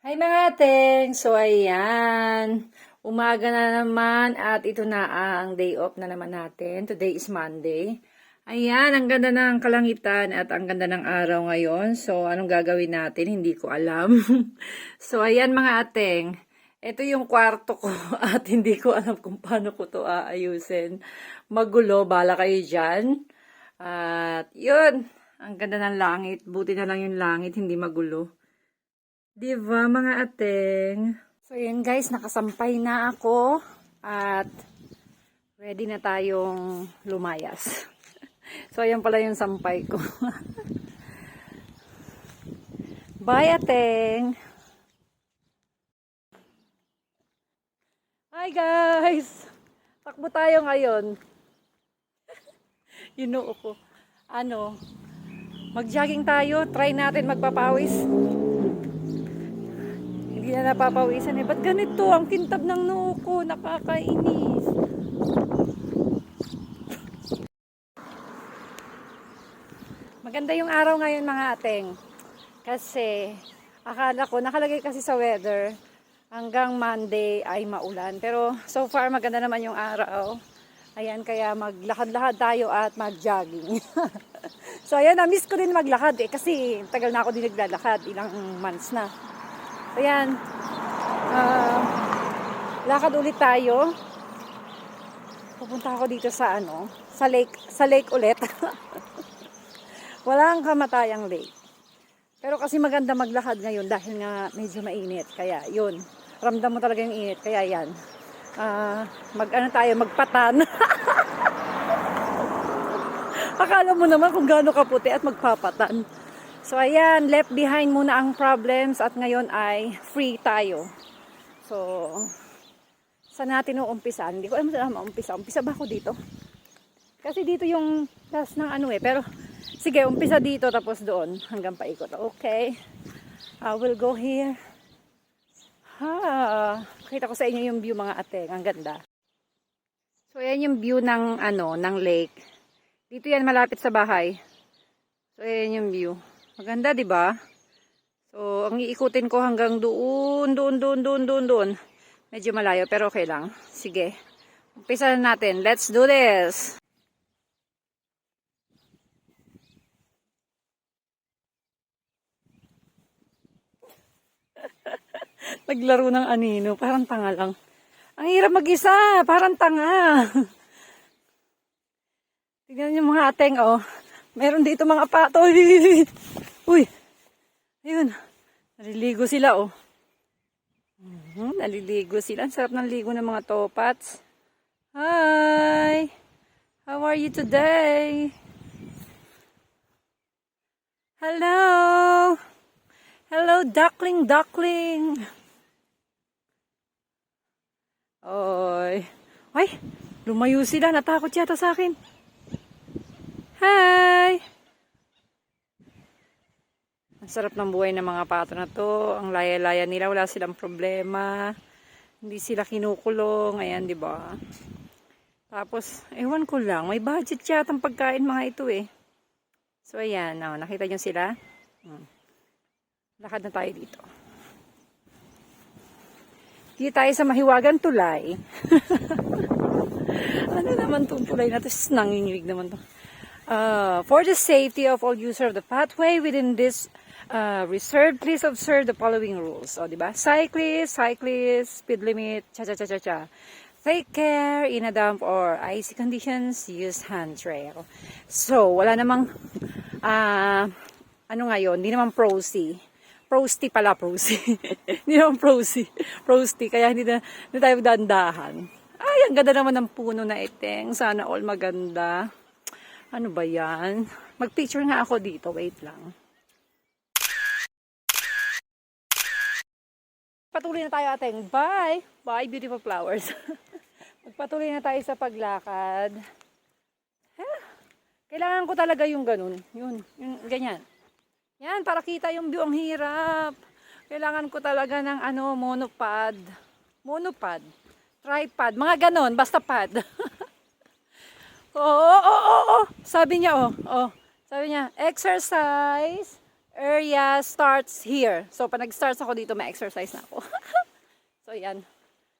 Hi mga ateng! So ayan, umaga na naman at ito na ang day off na naman natin. Today is Monday. Ayan, ang ganda ng kalangitan at ang ganda ng araw ngayon. So anong gagawin natin? Hindi ko alam. so ayan mga ateng, ito yung kwarto ko at hindi ko alam kung paano ko to aayusin. Magulo, bala kayo dyan. At yun, ang ganda ng langit. Buti na lang yung langit, hindi magulo. Di ba mga ateng? So yun guys, nakasampay na ako at ready na tayong lumayas. so ayan pala yung sampay ko. Bye ateng! Hi guys! Takbo tayo ngayon. Yunoo ko. Ano? Mag-jogging tayo. Try natin magpapawis. Hindi na napapawisan eh. Ba't ganito? Ang kintab ng noo ko. Nakakainis. Maganda yung araw ngayon mga ateng. Kasi akala ko, nakalagay kasi sa weather hanggang Monday ay maulan. Pero so far maganda naman yung araw. Ayan, kaya maglakad-lakad tayo at mag-jogging. so ayan, na-miss ko din maglakad eh. Kasi tagal na ako din naglalakad. Ilang months na. Ayan. Ah, lakad ulit tayo. Pupunta ako dito sa ano, sa lake, sa lake ulit. Walang kamatayang lake. Pero kasi maganda maglakad ngayon dahil nga medyo mainit. Kaya yun, ramdam mo talaga yung init. Kaya yan, ah, mag ano tayo, magpatan. Akala mo naman kung gaano kaputi at magpapatan. So ayan, left behind muna ang problems at ngayon ay free tayo. So, saan natin uumpisan? Hindi ko alam saan maumpisa. Umpisa ba ako dito? Kasi dito yung last ng ano eh. Pero, sige, umpisa dito tapos doon hanggang paikot. Okay. I will go here. Ha, kita ko sa inyo yung view mga ate. Ang ganda. So, ayan yung view ng ano, ng lake. Dito yan malapit sa bahay. So, ayan yung view. Maganda, di ba? So, ang iikutin ko hanggang doon, doon, doon, doon, doon, doon. Medyo malayo, pero okay lang. Sige. Umpisa na natin. Let's do this! Naglaro ng anino. Parang tanga lang. Ang hirap mag-isa. Parang tanga. Tignan niyo mga ateng, oh. Meron dito mga pato. Uy. Ayun. Naliligo sila, oh. Mhm, naliligo sila. Ang sarap ng ligo ng mga topats. Hi! How are you today? Hello! Hello, duckling, duckling! Oy. Ay, lumayo sila. Natakot yata sa akin. Hi! Sarap ng buhay ng mga pato na to. Ang laya-laya nila. Wala silang problema. Hindi sila kinukulong. Ayan, di ba? Tapos, ewan ko lang. May budget yata ang pagkain mga ito eh. So, ayan. Oh, nakita nyo sila? Hmm. Lakad na tayo dito. Dito tayo sa mahiwagan tulay. ano naman itong tulay na to? Sis, Nanginginig naman to. Uh, for the safety of all user of the pathway within this uh, reserve, please observe the following rules. O, di ba? Cyclist, cyclist, speed limit, cha-cha-cha-cha-cha. Take care in a damp or icy conditions, use handrail. So, wala namang, ah, ano ngayon, hindi naman prosy. Prosty pala, prosy. hindi naman prosy. Prosty, kaya hindi na, hindi tayo dandahan. Ay, ang ganda naman ng puno na iteng. Sana all maganda. Ano ba yan? Mag-picture nga ako dito. Wait lang. Patuloy na tayo ating. Bye! Bye, beautiful flowers. Magpatuloy na tayo sa paglakad. Kailangan ko talaga yung ganun. Yun, yung ganyan. Yan, para kita yung view. Ang hirap. Kailangan ko talaga ng ano, monopod. Monopod. Tripod. Mga ganon. Basta pad. Oo, oo, oo, oo. Sabi niya, oh. oh. Sabi niya, exercise, area starts here. So, pag nag-starts ako dito, may exercise na ako. so, yan.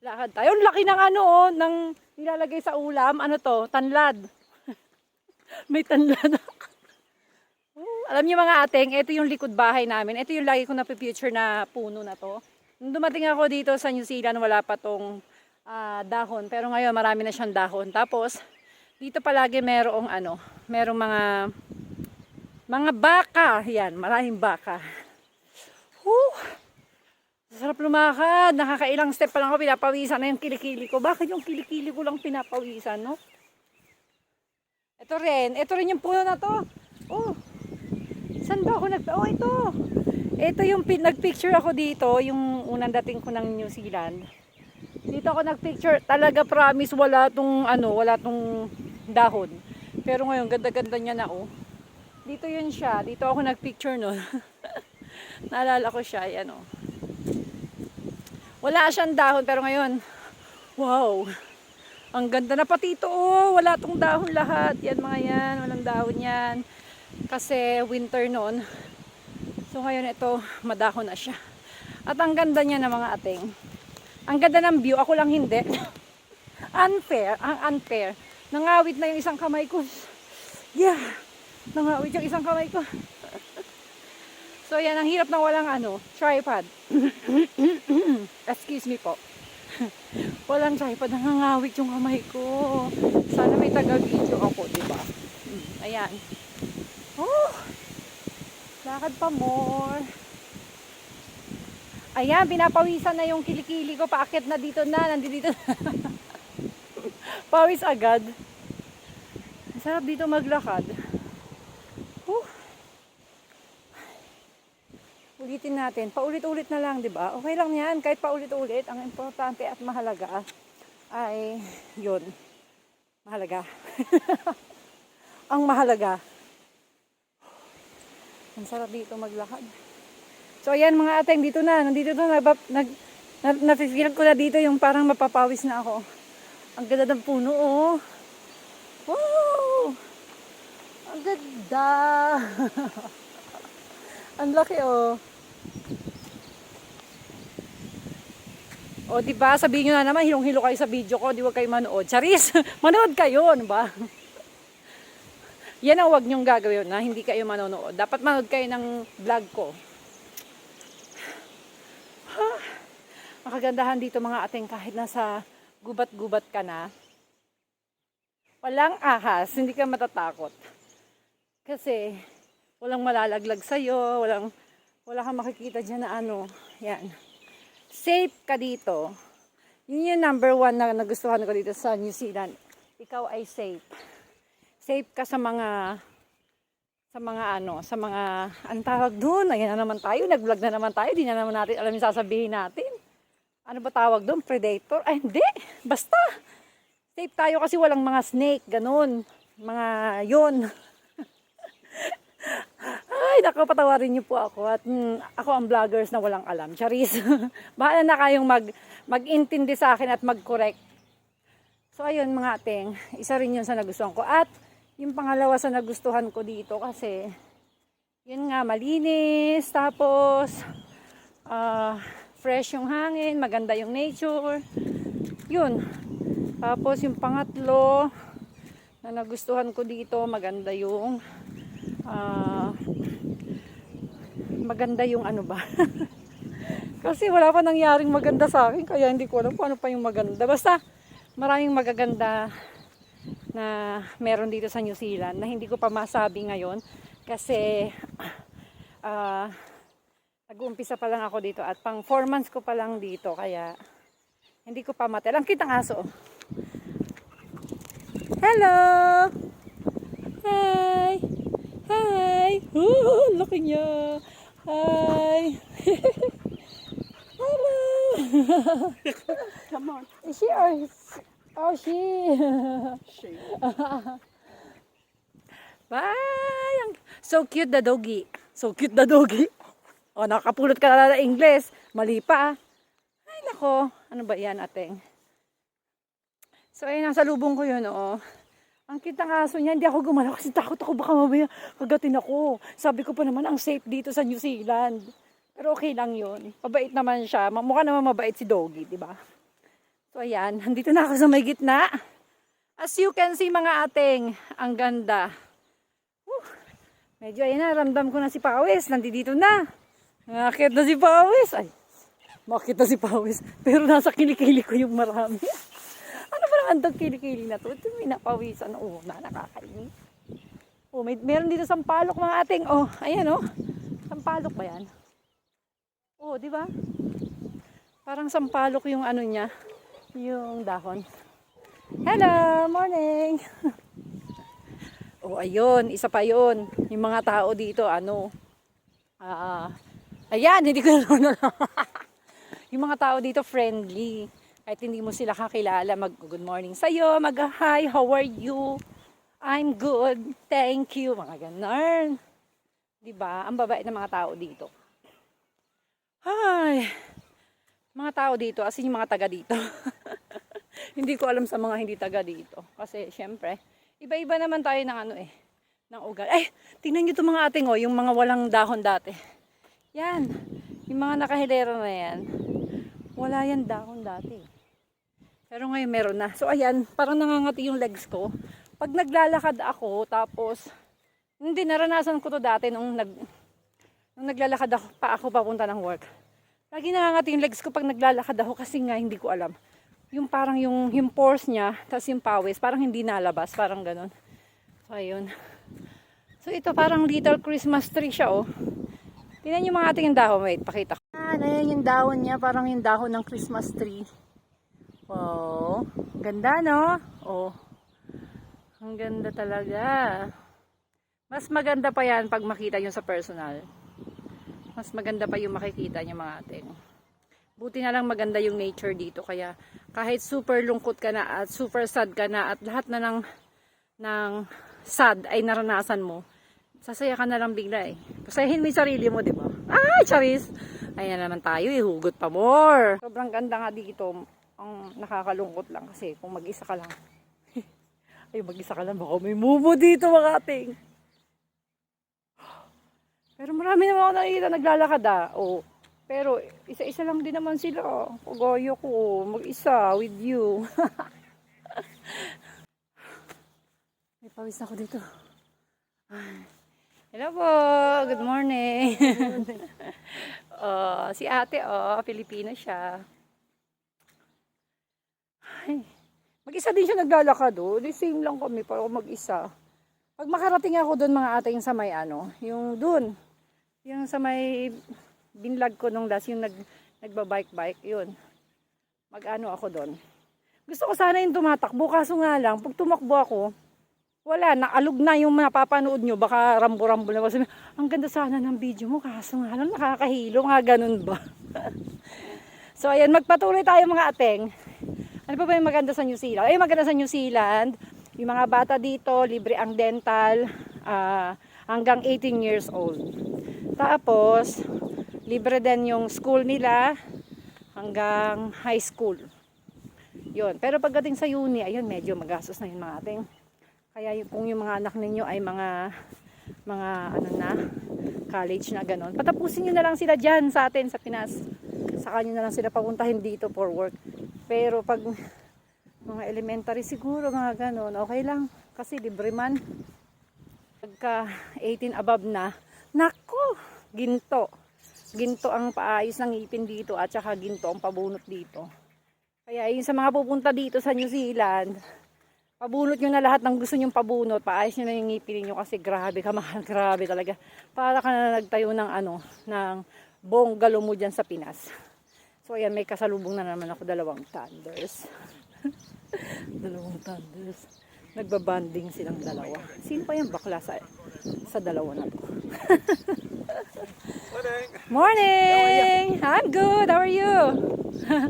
Lakad tayo. Ang laki ng ano, oh, ng nilalagay sa ulam. Ano to? Tanlad. may tanlad. Alam niyo mga ateng, ito yung likod bahay namin. Ito yung lagi ko na picture na puno na to. Nung dumating ako dito sa New Zealand, wala pa tong ah, dahon. Pero ngayon, marami na siyang dahon. Tapos, dito palagi merong ano, merong mga mga baka. Yan, maraming baka. Whew! Sarap lumakad. Nakakailang step pa lang ako, pinapawisan na yung kilikili ko. Bakit yung kilikili ko lang pinapawisan, no? Ito rin. Ito rin yung puno na to. Oh, Saan ba ako nag... Oh, ito. Ito yung nagpicture ako dito, yung unang dating ko ng New Zealand. Dito ako nagpicture. Talaga promise wala tong ano, wala tong dahon. Pero ngayon ganda-ganda niya na oh. Dito yun siya. Dito ako nagpicture noon. Naalala ko siya, yan oh. Wala siyang dahon pero ngayon wow. Ang ganda na pati ito oh. Wala tong dahon lahat. Yan mga yan, walang dahon yan kasi winter noon. So ngayon ito, madahon na siya. At ang ganda niya ng mga ating. Ang ganda ng view, ako lang hindi. unfair, ang unfair. Nangawit na yung isang kamay ko. Yeah, nangawit yung isang kamay ko. so yan, ang hirap na walang ano, tripod. Excuse me po. walang tripod, nangangawit yung kamay ko. Sana may taga-video ako, di ba? Ayan. Oh! Lakad pa more. Ayan, pinapawisan na yung kilikili ko. Paakit na dito na. Nandito na. Pawis agad. Ang sarap dito maglakad. Ulitin natin. Paulit-ulit na lang, di ba? Okay lang yan. Kahit paulit-ulit, ang importante at mahalaga ay yun. Mahalaga. ang mahalaga. Ang sarap dito maglakad. So ayan mga ateng, dito na. Nandito na. Nag, nag, na, nafe-feel ko na dito yung parang mapapawis na ako. Ang ganda ng puno oh. Wow! Ang ganda! Ang laki oh. O, di ba? Sabihin nyo na naman, hilong-hilo kayo sa video ko, di wag kayo manood. Charis, manood kayo, ano ba? Yan ang wag nyong gagawin na hindi kayo manonood. Dapat manood kayo ng vlog ko. Ang kagandahan dito mga ating kahit nasa gubat-gubat ka na, walang ahas, hindi ka matatakot. Kasi walang malalaglag sa'yo, walang, wala kang makikita dyan na ano, yan. Safe ka dito. Yun yung number one na nagustuhan ko dito sa New Zealand. Ikaw ay safe safe ka sa mga sa mga ano, sa mga ang tawag doon. Ayan na naman tayo, nag-vlog na naman tayo, di na naman natin alam yung sasabihin natin. Ano ba tawag doon? Predator? Ay, hindi. Basta. Safe tayo kasi walang mga snake, ganun. Mga yun. Ay, naku, patawarin niyo po ako. At mm, ako ang vloggers na walang alam. Charis. Bahala na kayong mag, mag-intindi sa akin at mag-correct. So, ayun mga ating. Isa rin yun sa nagustuhan ko. At, yung pangalawa sa nagustuhan ko dito kasi yun nga malinis tapos ah, fresh yung hangin maganda yung nature yun tapos yung pangatlo na nagustuhan ko dito maganda yung ah, maganda yung ano ba kasi wala pa nangyaring maganda sa akin kaya hindi ko alam kung ano pa yung maganda basta maraming magaganda na meron dito sa New Zealand na hindi ko pa masabi ngayon kasi uh, nag-uumpisa pa lang ako dito at pang 4 months ko pa lang dito kaya hindi ko pa matel. Ang kitang aso. Hello! Hi! Hi! Oh, laki niya! Hi! Hello! Come on. Is she or Oh, she. She. Bye! Ang- So cute the doggy. So cute the doggy. O, nakapulot ka na ng English. Mali pa. Ay, nako. Ano ba yan, ateng? So, ayun, nasa lubong ko yun, oo. Ang cute ng aso niya, hindi ako gumalaw kasi takot ako baka mamaya kagatin ako. Sabi ko pa naman, ang safe dito sa New Zealand. Pero okay lang yun. Mabait naman siya. Mukha naman mabait si Doggy, di ba? So ayan, nandito na ako sa may gitna. As you can see mga ating, ang ganda. Whew. Medyo ayun na, ramdam ko na si Pawis. Nandito na. Nakakit na si Pawis. Ay, makita si Pawis. Pero nasa kilikili ko yung marami. naman itong kilikili na to? Ito may napawisan. Oo, na nakakainis. Oh, may, meron dito sampalok mga ating. Oh, ayan oh. Sampalok ba yan? Oh, di ba? Parang sampalok yung ano niya. Yung dahon. Hello, morning. oh, ayun, isa pa yun. Yung mga tao dito, ano, ah, ayan, hindi ko na Yung mga tao dito friendly. Kahit hindi mo sila kakilala, mag good morning sa'yo, mag hi, how are you? I'm good, thank you, mga ganon. Diba? Ang babae ng mga tao dito. Ay, mga tao dito, as in yung mga taga dito. hindi ko alam sa mga hindi taga dito. Kasi, syempre, iba-iba naman tayo ng ano eh, ng ugal. Ay, tingnan nyo itong mga ating oh, yung mga walang dahon dati. Yan, yung mga nakahilera na yan. Wala yan dahon dati. Pero ngayon meron na. So ayan, parang nangangati yung legs ko. Pag naglalakad ako, tapos, hindi, naranasan ko to dati nung, nag, nung naglalakad ako, pa ako papunta ng work. Lagi nangangati yung legs ko pag naglalakad ako kasi nga hindi ko alam. Yung parang yung, yung pores niya, tapos yung pawis, parang hindi nalabas, parang ganun. So ayun. So ito parang little Christmas tree siya oh. Tingnan yung mga ating dahon. Wait, pakita ko. Ah, ayan yung dahon niya. Parang yung dahon ng Christmas tree. Wow. Ganda, no? Oh. Ang ganda talaga. Mas maganda pa yan pag makita nyo sa personal. Mas maganda pa yung makikita nyo mga ating. Buti na lang maganda yung nature dito. Kaya kahit super lungkot ka na at super sad ka na at lahat na ng, ng sad ay naranasan mo, sasaya ka na lang bigla eh. Pasayahin mo yung sarili mo, di ba? Ay, charis! Ayan naman tayo, ihugot pa more. Sobrang ganda nga dito. Ang nakakalungkot lang kasi kung mag-isa ka lang. Ay, mag-isa ka lang. Baka may mubo dito mga ating. Pero marami naman ako nakikita naglalakad ah. Oh. Pero isa-isa lang din naman sila. Pagoyo ko, mag-isa with you. may pawis ako dito. Hello po, good morning. oh, si ate, oh, Pilipino siya. Ay, mag-isa din siya naglalakad, oh. Di same lang kami, pero mag-isa. Pag makarating ako doon mga ate yung sa may ano, yung doon, yung sa may binlag ko nung last, yung nag, nagbabike-bike, yun. Mag-ano ako doon. Gusto ko sana yung tumatakbo, kaso nga lang, pag tumakbo ako, wala, naalog na yung napapanood nyo, baka rambo-rambo na. Sabi, ang ganda sana ng video mo, kaso nga lang, nakakahilo, nga ganun ba? so, ayan, magpatuloy tayo mga ateng. Ano pa ba yung maganda sa New Zealand? Ay, maganda sa New Zealand, yung mga bata dito, libre ang dental, ah, hanggang 18 years old. Tapos, libre din yung school nila, hanggang high school. Yun. Pero pagdating sa uni, ayun, medyo magastos na yun mga ating. Kaya yung, kung yung mga anak ninyo ay mga mga ano na college na ganon. Patapusin nyo na lang sila dyan sa atin sa Pinas. Saka nyo na lang sila papuntahin dito for work. Pero pag mga elementary siguro mga ganon, okay lang. Kasi libre man. Pagka 18 above na, nako, ginto. Ginto ang paayos ng ngipin dito at saka ginto ang pabunot dito. Kaya yun sa mga pupunta dito sa New Zealand, Pabunot nyo na lahat ng gusto nyong pabunot. Paayos nyo na yung ngipin nyo kasi grabe ka mahal. Grabe talaga. Para ka na nagtayo ng ano, ng bonggalo mo dyan sa Pinas. So ayan, may kasalubong na naman ako dalawang thunders. dalawang thunders. Nagbabanding silang dalawa. Sino pa yung bakla sa, sa dalawa na to? Morning! I'm good. How are you?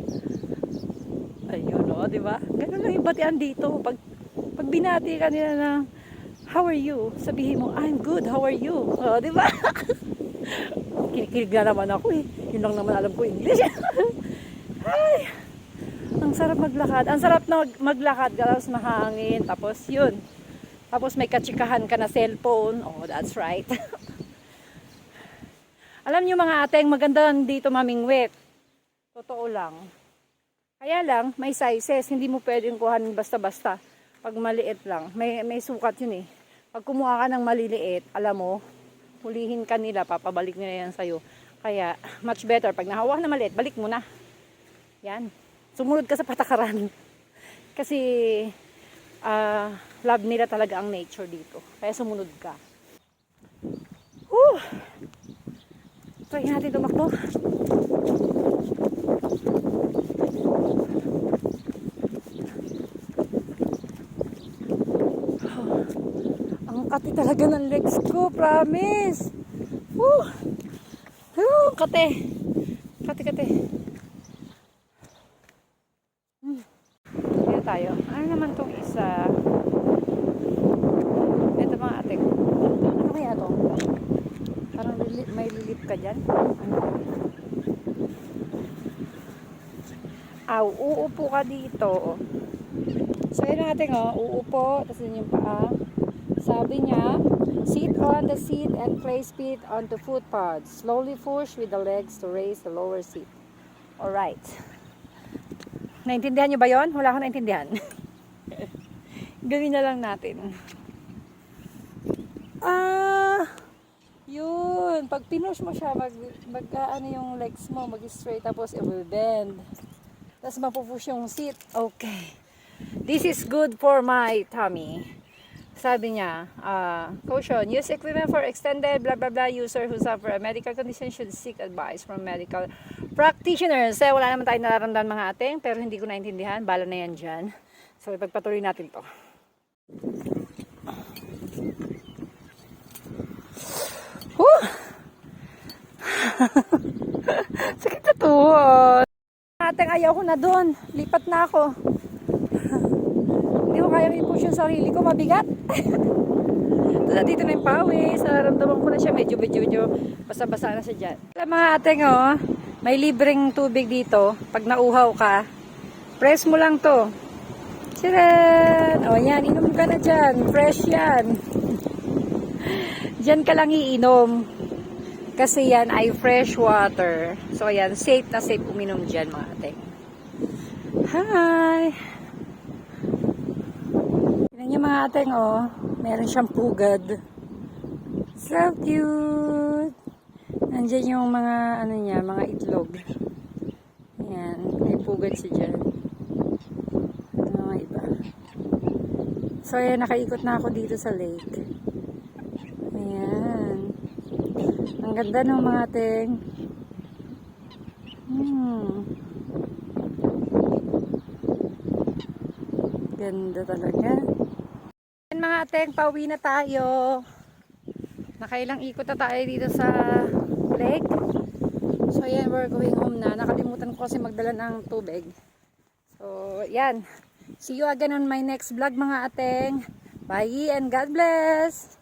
Ayun o, di ba? Ganun lang yung batian dito. Pag, pag binati ka nila na, how are you? Sabihin mo, I'm good. How are you? O, di ba? Kinikilig na naman ako eh. Yun lang naman alam ko English. Ay, ang sarap maglakad. Ang sarap na mag- maglakad. Galas mahangin. Tapos yun. Tapos may katsikahan ka na cellphone. Oh, that's right. Alam niyo mga ate, ang maganda dito mamingwit. Totoo lang. Kaya lang, may sizes. Hindi mo pwedeng kuhanin basta-basta. Pag maliit lang. May, may sukat yun eh. Pag kumuha ka ng maliliit, alam mo, hulihin ka nila, papabalik nila yan sa'yo. Kaya, much better. Pag nahawa na maliit, balik mo na. Yan. Sumunod ka sa patakaran. Kasi, ah, love nila talaga ang nature dito. Kaya sumunod ka. Whew! Try natin tumakbo. Ang kati talaga ng legs ko, promise. Woo! Woo, kate. Kate, kate. Hmm. Dito tayo. Ano naman tong isa? Ito mga ate. Ano kaya to? Parang lili- may lilip ka dyan. Ano? Aw, uupo ka dito. So, yun natin, oh. Uupo, tapos yun yung paa. Sabi niya, sit on the seat and place feet onto foot pads. Slowly push with the legs to raise the lower seat. Alright. Naintindihan niyo ba yon? Wala akong naintindihan. Gawin na lang natin. Ah, yun. Pag pinush mo siya, mag, mag ano yung legs mo, mag-straight, tapos it will bend. Tapos mapupush yung seat. Okay. This is good for my tummy. Sabi niya, uh, caution, use equipment for extended blah blah blah user who suffer a medical condition should seek advice from medical practitioners. Eh, wala naman tayong nararamdaman mga ating, pero hindi ko naintindihan. Bala na yan dyan. So, ipagpatuloy natin to. Whew! Sakit na tuhod. Ating ayaw ko na doon. Lipat na ako. Kaya i-push yung sarili ko. Mabigat. Tapos dito na yung pawis. Nararamdaman ko na siya. Medyo, medyo, medyo basa-basa na siya dyan. Alam mga ating oh, may libreng tubig dito. Pag nauhaw ka, press mo lang to. Tcharan! O yan, inom ka na dyan. Fresh yan. Diyan ka lang iinom. Kasi yan ay fresh water. So, ayan, safe na safe uminom dyan, mga ate. Hi! Niyo mga ate, oh. Meron siyang pugad. So cute! Nandiyan yung mga, ano niya, mga itlog. Ayan, may pugad siya dyan. Ano mga iba. So, ayan, nakaikot na ako dito sa lake. Ayan. Ang ganda ng mga ting. Hmm. Ganda talaga. Ayan mga ting, pauwi na tayo. Nakailang ikot na tayo dito sa lake. So ayan, we're going home na. Nakalimutan ko kasi magdala ng tubig. So, yan. See you again on my next vlog mga ateng. Bye and God bless!